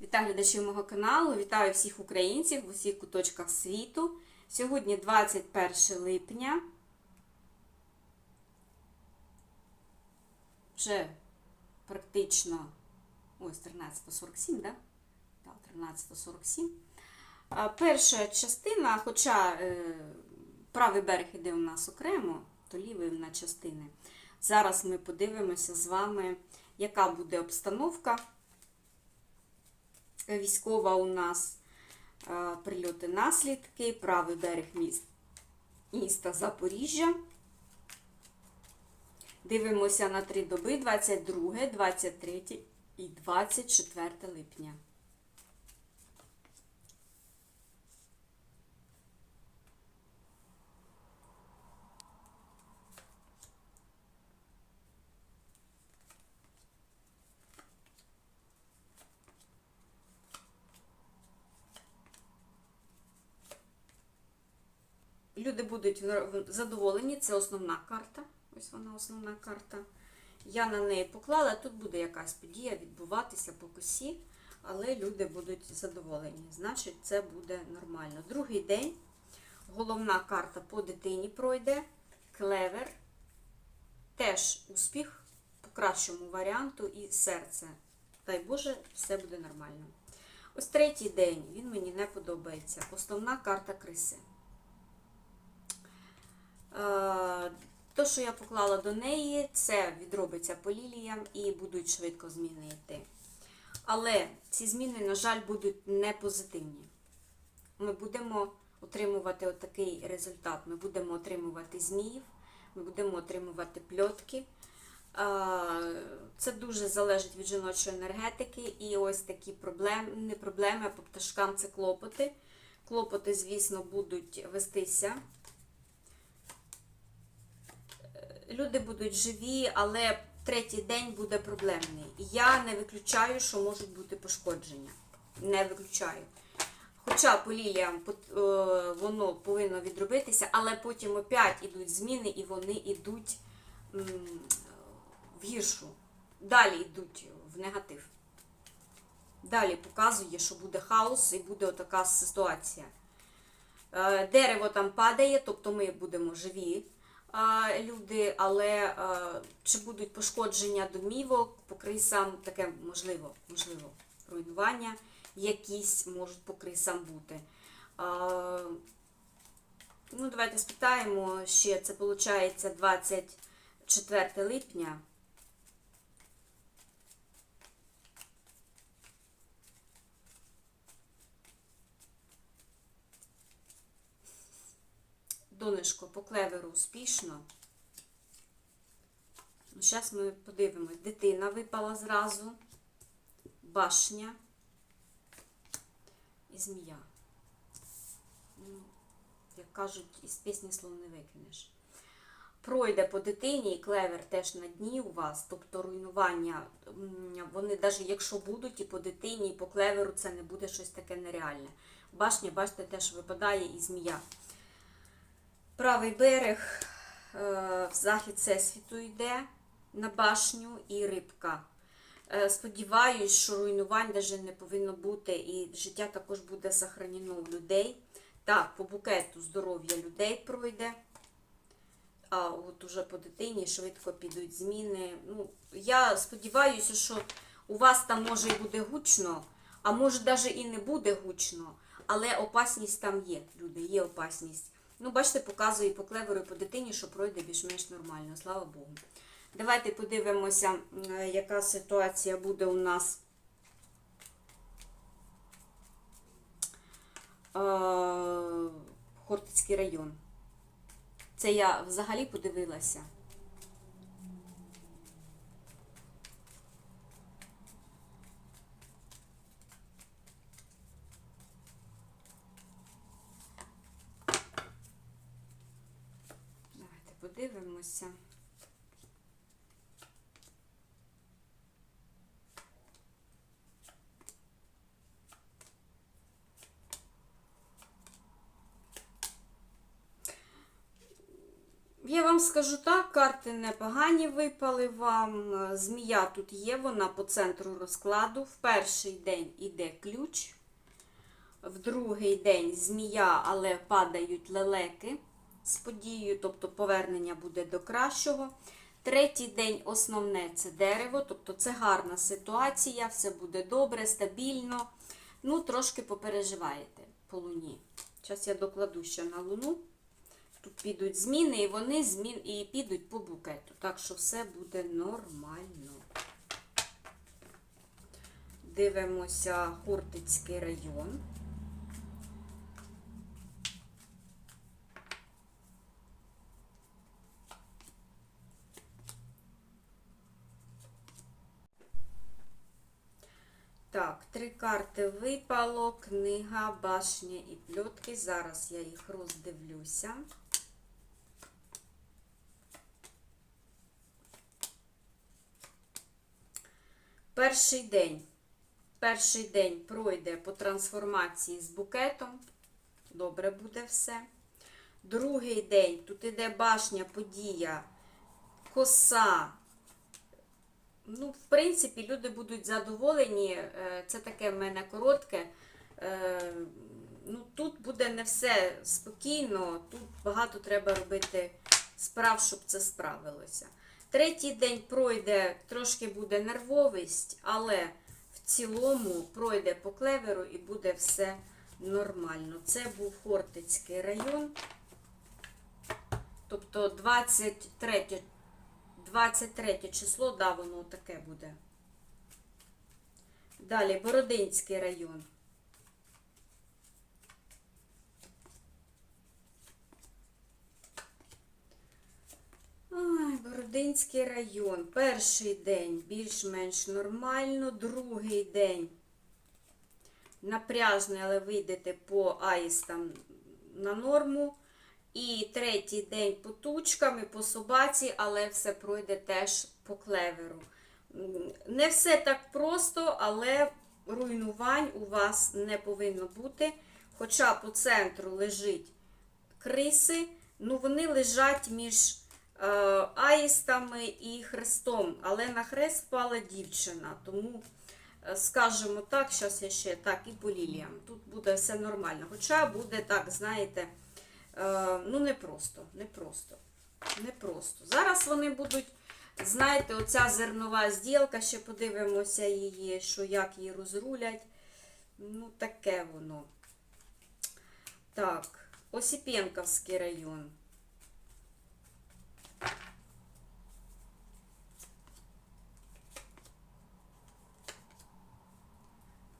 Вітаю глядачів мого каналу, вітаю всіх українців в усіх куточках світу. Сьогодні 21 липня. Вже практично ось 13.47, да? Так, 13.47. Перша частина, хоча е, правий берег іде у нас окремо, то лівий на частини. Зараз ми подивимося з вами, яка буде обстановка військова у нас е, прильоти наслідки, правий берег міст, міста Запоріжжя. Дивимося на три доби 22, 23 і 24 липня. Люди будуть задоволені, це основна карта. Ось вона основна карта. Я на неї поклала, тут буде якась подія відбуватися по косі, але люди будуть задоволені. Значить, це буде нормально. Другий день головна карта по дитині пройде. Клевер. Теж успіх по кращому варіанту і серце. Дай Боже, все буде нормально. Ось третій день, він мені не подобається. Основна карта криси. Е, То, що я поклала до неї, це відробиться по ліліям і будуть швидко зміни йти. Але ці зміни, на жаль, будуть не позитивні. Ми будемо отримувати отакий результат. Ми будемо отримувати зміїв, ми будемо отримувати пльотки. Е, Це дуже залежить від жіночої енергетики. І ось такі проблеми, не проблеми, а по пташкам це клопоти. Клопоти, звісно, будуть вестися люди будуть живі, але третій день буде проблемний. Я не виключаю, що можуть бути пошкодження. Не виключаю. Хоча по е, воно повинно відробитися, але потім опять ідуть зміни і вони йдуть в гіршу. Далі йдуть в негатив. Далі показує, що буде хаос і буде отака ситуація. Е, дерево там падає, тобто ми будемо живі люди, але чи будуть пошкодження домівок, по крисам, таке можливо, можливо, руйнування якісь можуть по крисам бути. Ну, Давайте спитаємо ще, це виходить 24 липня. Донечко по клеверу успішно. Зараз ми подивимось. Дитина випала зразу, башня і змія. Ну, Як кажуть, із пісні слов не викинеш. Пройде по дитині і клевер теж на дні у вас, тобто руйнування, вони навіть якщо будуть і по дитині, і по клеверу, це не буде щось таке нереальне. Башня, бачите, теж випадає і змія. Правий берег е, в захід всесвіту йде на башню і рибка. Е, сподіваюсь, що руйнувань навіть не повинно бути, і життя також буде сохранено у людей. Так, по букету здоров'я людей пройде. А от уже по дитині швидко підуть зміни. Ну, Я сподіваюся, що у вас там може і буде гучно, а може навіть і не буде гучно, але опасність там є, люди, є опасність. Ну, бачите, показує по клеверу і по дитині, що пройде більш-менш нормально, слава Богу. Давайте подивимося, яка ситуація буде у нас. Хортицький район. Це я взагалі подивилася. подивимося. Я вам скажу так, карти непогані випали вам. Е, Змія тут є, вона по центру розкладу. В перший день іде ключ, в другий день змія, але падають лелеки з подією, тобто повернення буде до кращого. Третій день основне це дерево, тобто це гарна ситуація, все буде добре, стабільно. Ну, трошки попереживаєте по луні. Зараз я докладу ще на луну. Тут підуть зміни, і вони змін... і підуть по букету. Так що все буде нормально. Дивимося Хортицький район. Так, три карти випало, книга, башня і пльотки. Зараз я їх роздивлюся. Перший день. Перший день пройде по трансформації з букетом. Добре буде все. Другий день тут іде башня, подія, коса, Ну, в принципі, люди будуть задоволені. Е, Це таке в мене коротке. Е, Ну, тут буде не все спокійно, тут багато треба робити справ, щоб це справилося. Третій день пройде, трошки буде нервовість, але в цілому пройде по клеверу і буде все нормально. Це був Хортицький район. Тобто 23 23 число, да, воно таке буде. Далі Бородинський район. Ой, Бородинський район. Перший день більш-менш нормально, другий день напряжний, але вийдете по аїстам на норму. І третій день по тучкам і по собаці, але все пройде теж по клеверу. Не все так просто, але руйнувань у вас не повинно бути. Хоча по центру лежить криси, ну вони лежать між аїстами і хрестом. Але на хрест впала дівчина. Тому, е, скажімо так, зараз я ще так і по ліліям. Тут буде все нормально. Хоча буде так, знаєте. Е, ну, не просто, не просто, не просто. Зараз вони будуть, знаєте, оця зернова зділка, ще подивимося її, що як її розрулять. Ну, таке воно. Так, Осіпенківський район.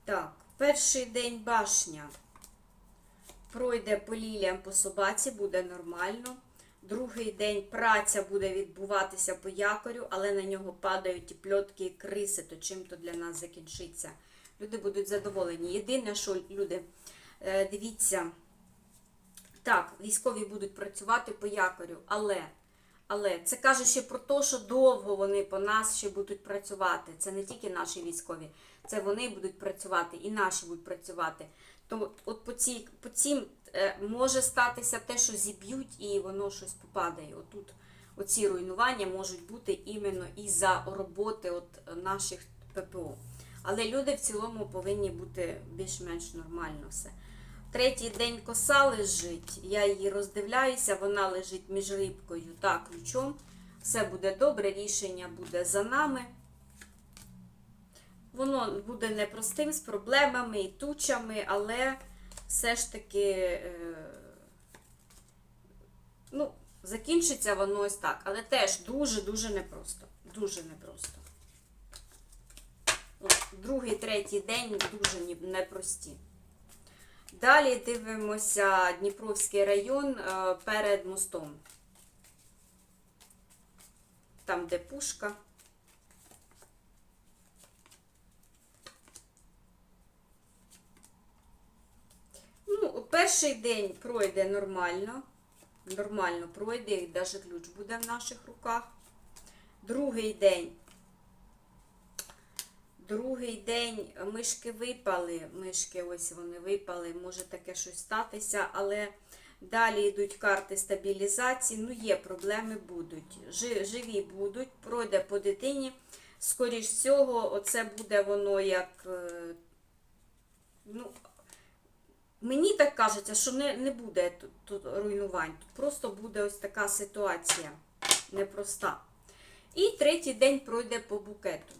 Так, перший день башня. Пройде по ліліям по собаці, буде нормально. Другий день праця буде відбуватися по якорю, але на нього падають і пльотки, і криси, то чим то для нас закінчиться. Люди будуть задоволені. Єдине, що люди, е, дивіться, так, військові будуть працювати по якорю, але, але це каже ще про те, що довго вони по нас ще будуть працювати. Це не тільки наші військові, це вони будуть працювати і наші будуть працювати. То от по, цій, по цим е, може статися те, що зіб'ють, і воно щось попадає. Отут оці руйнування можуть бути іменно із-за роботи от наших ППО. Але люди в цілому повинні бути більш-менш нормально все. Третій день коса лежить, я її роздивляюся, вона лежить між рибкою та ключом. Все буде добре, рішення буде за нами. Воно буде непростим з проблемами і тучами, але все ж таки, е, ну, закінчиться воно ось так. Але теж дуже-дуже непросто. Дуже непросто. Другий, третій день дуже непрості. Далі дивимося Дніпровський район е, перед мостом. Там, де пушка. Ну, перший день пройде нормально. Нормально пройде, і навіть ключ буде в наших руках. Другий день. Другий день мишки випали. Мишки ось вони випали, може таке щось статися, але Далі йдуть карти стабілізації. Ну, є проблеми будуть. Живі будуть, пройде по дитині. Скоріш всього, оце буде воно як. е, Ну, мені так кажеться, що не, не буде тут, тут руйнувань. Тут просто буде ось така ситуація непроста. І третій день пройде по букету.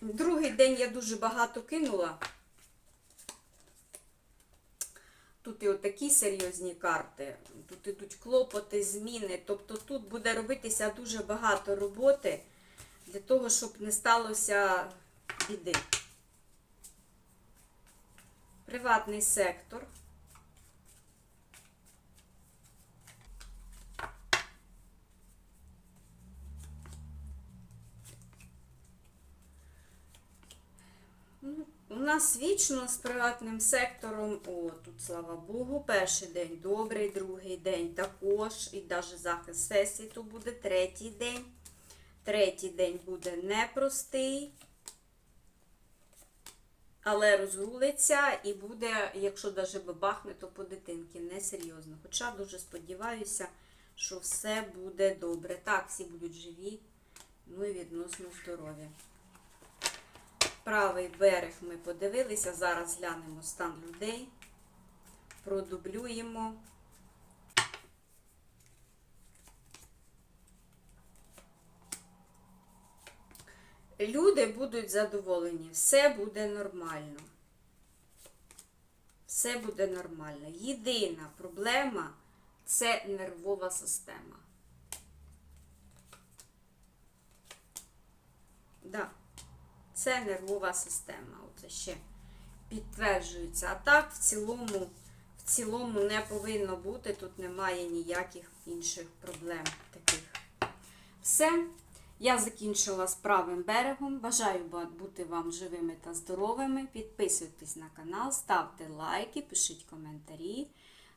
Другий день я дуже багато кинула. Тут і отакі серйозні карти, тут ідуть клопоти, зміни. Тобто тут буде робитися дуже багато роботи для того, щоб не сталося біди. Приватний сектор. Ну, У нас вічно з приватним сектором, о, тут слава Богу, перший день добрий, другий день також, і навіть захист сесії тут буде третій день. Третій день буде непростий, але розрулиться і буде, якщо навіть бабахне, то по дитинки несерйозно. Хоча дуже сподіваюся, що все буде добре. Так, всі будуть живі, ну і відносно здорові. Правий берег ми подивилися. Зараз глянемо стан людей. Продублюємо. Люди будуть задоволені, все буде нормально. Все буде нормально. Єдина проблема це нервова система. Да. Це нервова система. Оце ще підтверджується. А так, в цілому, в цілому не повинно бути. Тут немає ніяких інших проблем таких. Все. Я закінчила з правим берегом. Бажаю бути вам живими та здоровими. Підписуйтесь на канал, ставте лайки, пишіть коментарі,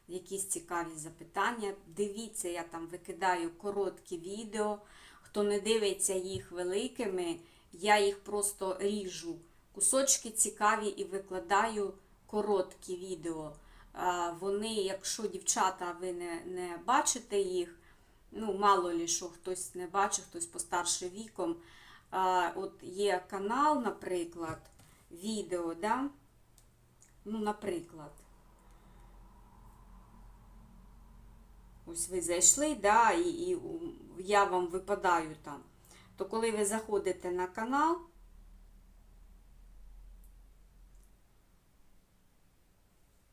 якісь цікаві запитання. Дивіться, я там викидаю короткі відео. Хто не дивиться їх великими, я їх просто ріжу. Кусочки цікаві і викладаю короткі відео. Вони, якщо дівчата, ви не, не бачите їх, ну, мало лі, що хтось не бачить, хтось постарше віком. От є канал, наприклад, відео, да? ну, наприклад. Ось ви зайшли, да, і, і я вам випадаю там. То коли ви заходите на канал,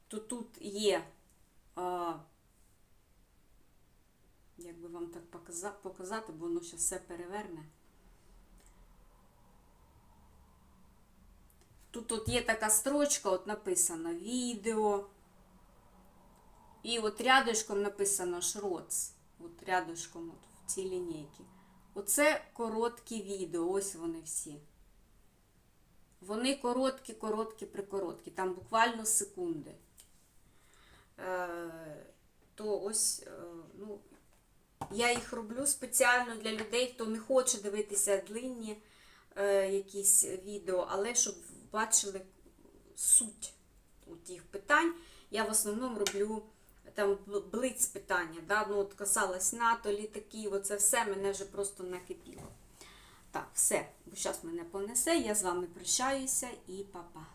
то тут є, а, як би вам так показати, бо воно зараз все переверне. Тут от є така строчка, от написано відео. І от рядышком написано шроц. От рядышком от в цій лінійці. Оце короткі відео, ось вони всі. Вони короткі, короткі, прикороткі, там буквально секунди. Е, то ось, е, ну, я їх роблю спеціально для людей, хто не хоче дивитися длинні е, якісь відео, але щоб бачили суть у тих питань. Я в основному роблю там блиць блиц питання, да? ну, от касалось НАТО, літаків, оце все мене вже просто накипіло. Так, все, бо зараз мене понесе, я з вами прощаюся і па-па.